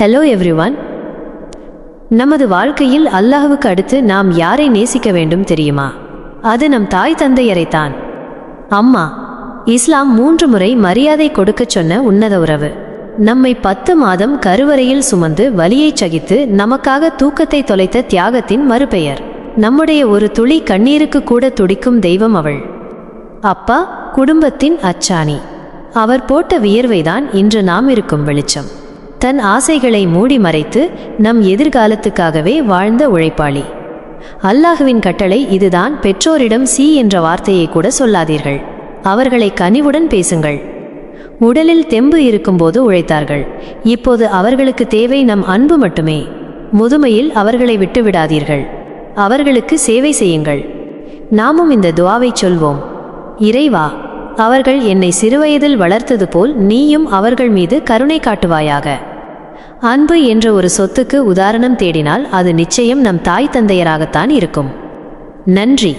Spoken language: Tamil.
ஹலோ எவ்ரிவான் நமது வாழ்க்கையில் அல்லாஹுவுக்கு அடுத்து நாம் யாரை நேசிக்க வேண்டும் தெரியுமா? அது நம் தாய் தந்தையரைத்தான். அம்மா இஸ்லாம் மூன்று முறை மரியாதை கொடுக்கச் சொன்ன உன்னத உறவு. நம்மை பத்து மாதம் கருவறையில் சுமந்து வலியைச் சகித்து நமக்காக தூக்கத்தை தொலைத்த தியாகத்தின் மறுபெயர். நம்முடைய ஒரு துளி கண்ணீருக்கு கூட துடிக்கும் தெய்வம் அவள். அப்பா குடும்பத்தின் அச்சாணி. அவர் போட்ட வியர்வைதான் இன்று நாம் இருக்கும் வெளிச்சம். தன் ஆசைகளை மூடி மறைத்து நம் எதிர்காலத்துக்காகவே வாழ்ந்த உழைப்பாளி. அல்லாஹுவின் கட்டளை இதுதான் பெற்றோரிடம் சி என்ற வார்த்தையை கூட சொல்லாதீர்கள். அவர்களை கனிவுடன் பேசுங்கள். உடலில் தெம்பு இருக்கும்போது உழைத்தார்கள். இப்போது அவர்களுக்கு தேவை நம் அன்பு மட்டுமே. முதுமையில் அவர்களை விட்டு விடாதீர்கள் அவர்களுக்கு சேவை செய்யுங்கள். நாமும் இந்த துவாவை சொல்வோம். இறைவா! அவர்கள் என்னை சிறுவயதில் வளர்த்தது போல் நீயும் அவர்கள் மீது கருணை காட்டுவாயாக. அன்பு என்ற ஒரு சொத்துக்கு உதாரணம் தேடினால் அது நிச்சயம் நம் தாய் தந்தையராகத்தான் இருக்கும். நன்றி.